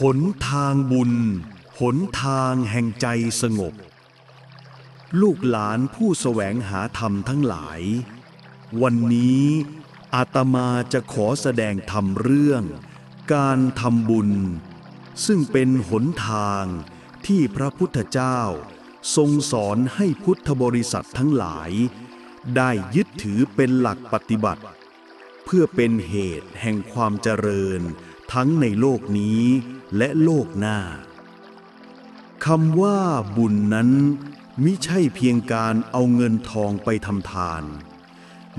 หนทางบุญ หนทางแห่งใจสงบ ลูกหลานผู้แสวงหาธรรมทั้งหลาย วันนี้อาตมาจะขอแสดงธรรมเรื่อง การทำบุญ ซึ่งเป็นหนทางที่พระพุทธเจ้า ทรงสอนให้พุทธบริษัททั้งหลาย ได้ยึดถือเป็นหลักปฏิบัติ เพื่อเป็นเหตุแห่งความเจริญทั้งในโลกนี้ และโลกหน้าคำว่าบุญนั้นมิใช่เพียงการเอาเงินทองไปทำทาน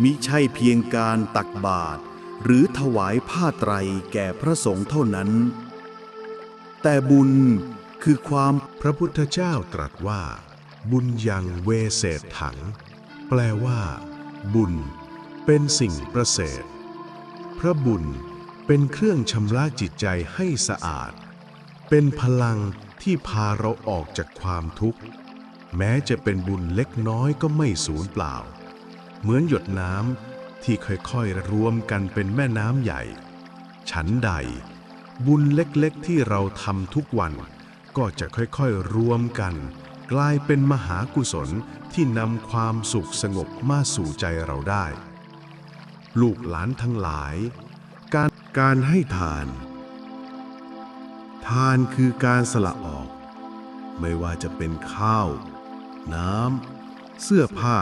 มิใช่เพียงการตักบาตรหรือถวายผ้าไตรแก่พระสงฆ์เท่านั้น แต่บุญคือความพระพุทธเจ้าตรัสว่า บุญยังเวเศษถัง แปลว่า บุญ เป็นสิ่งประเสริฐพระบุญเป็นเครื่องชำระจิตใจให้สะอาด เป็นพลังที่พาเราออกจากความทุกข์ แม้จะเป็นบุญเล็กน้อยก็ไม่สูญเปล่า เหมือนหยดน้ำที่ค่อยๆรวมกันเป็นแม่น้ำใหญ่ ฉันใด บุญเล็กๆที่เราทำทุกวัน ก็จะค่อยๆรวมกัน กลายเป็นมหากุศลที่นำความสุขสงบมาสู่ใจเราได้ ลูกหลานทั้งหลาย การการให้ทาน ทานคือการสละออก ไม่ว่าจะเป็นข้าว น้ำ เสื้อผ้า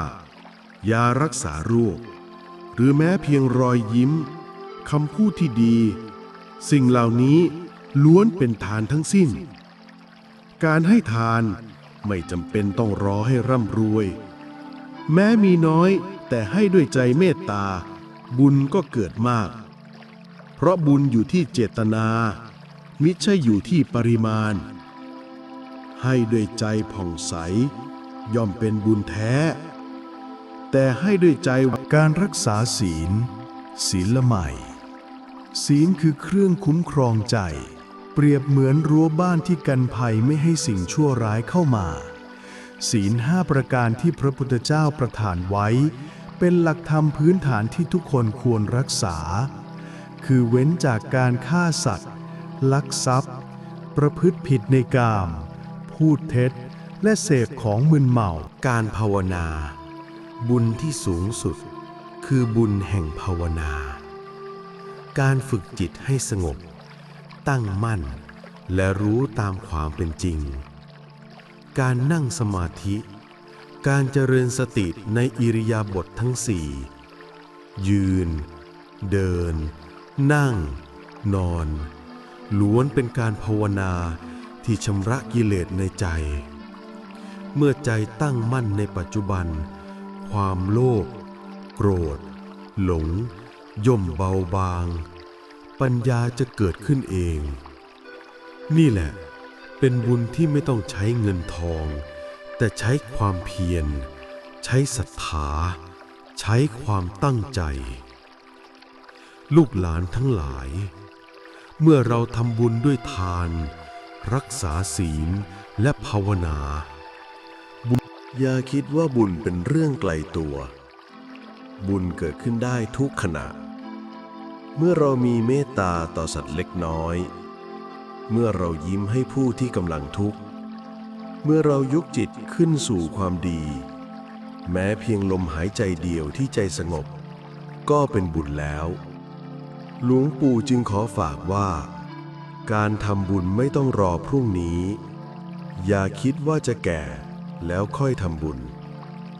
ยารักษาโรค หรือแม้เพียงรอยยิ้มคำพูดที่ดี สิ่งเหล่านี้ล้วนเป็นทานทั้งสิ้น การให้ทานไม่จำเป็นต้องรอให้ร่ำรวย แม้มีน้อยแต่ให้ด้วยใจเมตตา บุญก็เกิดมาก เพราะบุญอยู่ที่เจตนา มิใช่อยู่ที่ปริมาณ ให้ด้วยใจผ่องใส ย่อมเป็นบุญแท้ แต่ให้ด้วยใจการรักษาศีล ศีลละใหม่ ศีลคือเครื่องคุ้มครองใจ เปรียบเหมือนรั้วบ้านที่กันภัยไม่ให้สิ่งชั่วร้ายเข้ามา ศีลห้าประการที่พระพุทธเจ้าประทานไว้ เป็นหลักธรรมพื้นฐานที่ทุกคนควรรักษา คือเว้นจากการฆ่าสัตว์ ลักทรัพย์ ประพฤติผิดในกาม พูดเท็จ และเสพของมึนเมา การภาวนา บุญที่สูงสุด คือบุญแห่งภาวนา การฝึกจิตให้สงบ ตั้งมั่น และรู้ตามความเป็นจริง การนั่งสมาธิ การเจริญสติในอิริยาบถททั้งสี่ ยืน เดิน นั่ง นอน ล้วนเป็นการภาวนาที่ชำระกิเลสในใจ เมื่อใจตั้งมั่นในปัจจุบัน ความโลภโกรธ หลง ย่อมเบาบาง ปัญญาจะเกิดขึ้นเอง นี่แหละ เป็นบุญที่ไม่ต้องใช้เงินทอง แต่ใช้ความเพียร ใช้ศรัทธา ใช้ความตั้งใจ ลูกหลานทั้งหลาย เมื่อเราทำบุญด้วยทาน รักษาศีลและภาวนาอย่าคิดว่าบุญเป็นเรื่องไกลตัว บุญเกิดขึ้นได้ทุกขณะ เมื่อเรามีเมตตาต่อสัตว์เล็กน้อย เมื่อเรายิ้มให้ผู้ที่กำลังทุกข์ เมื่อเรายกจิตขึ้นสู่ความดี แม้เพียงลมหายใจเดียวที่ใจสงบ ก็เป็นบุญแล้ว หลวงปู่จึงขอฝากว่า การทำบุญไม่ต้องรอพรุ่งนี้ อย่าคิดว่าจะแก่แล้วค่อยทำบุญ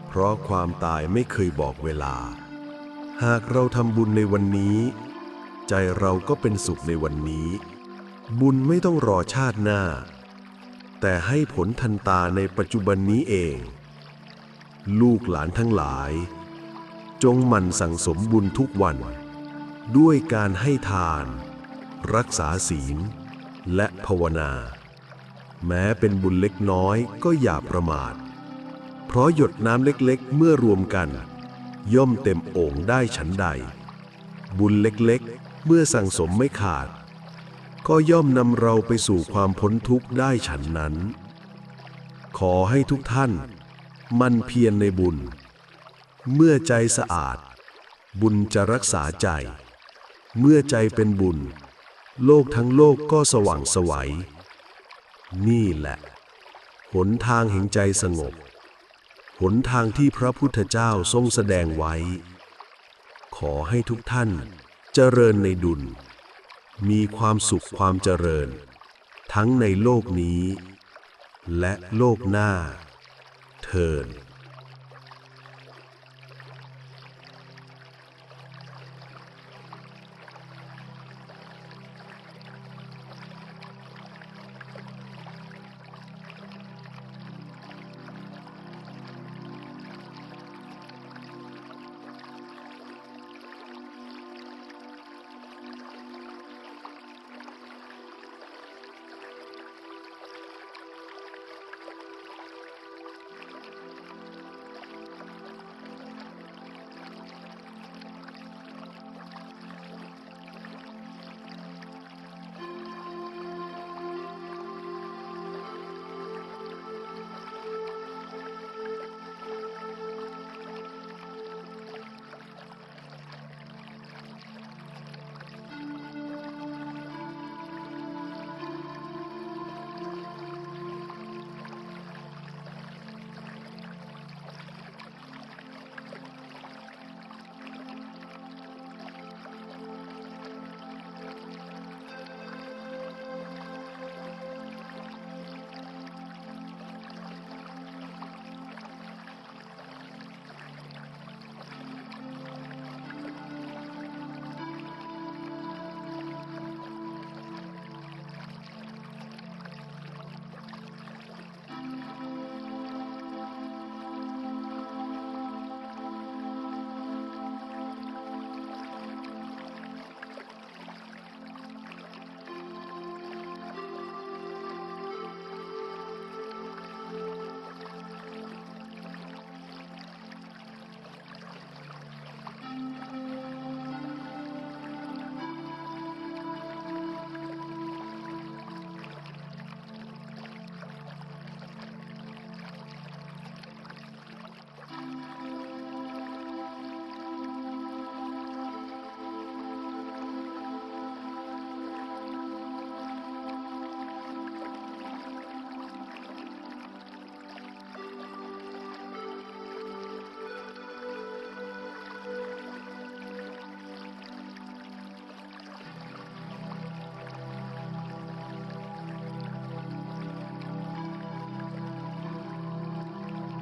เพราะความตายไม่เคยบอกเวลา หากเราทำบุญในวันนี้ ใจเราก็เป็นสุขในวันนี้ บุญไม่ต้องรอชาติหน้า แต่ให้ผลทันตาในปัจจุบันนี้เอง ลูกหลานทั้งหลาย จงหมั่นสั่งสมบุญทุกวัน ด้วยการให้ทาน รักษาศีล และภาวนา แม้เป็นบุญเล็กน้อยก็อย่าประมาท เพราะหยดน้ำเล็กๆ เมื่อรวมกัน ย่อมเต็มโอ่งได้ฉันใด บุญเล็กๆ เมื่อสั่งสมไม่ขาด ก็ย่อมนำเราไปสู่ความพ้นทุกข์ได้ฉันนั้น ขอให้ทุกท่าน มันเพียรในบุญ เมื่อใจสะอาดบุญจะรักษาใจ เมื่อใจเป็นบุญ โลกทั้งโลกก็สว่างไสวัย นี่แหละ หนทางแห่งใจสงบ หนทางที่พระพุทธเจ้าทรงแสดงไว้ ขอให้ทุกท่านเจริญในดุล มีความสุขความเจริญ ทั้งในโลกนี้ และโลกหน้า เทิน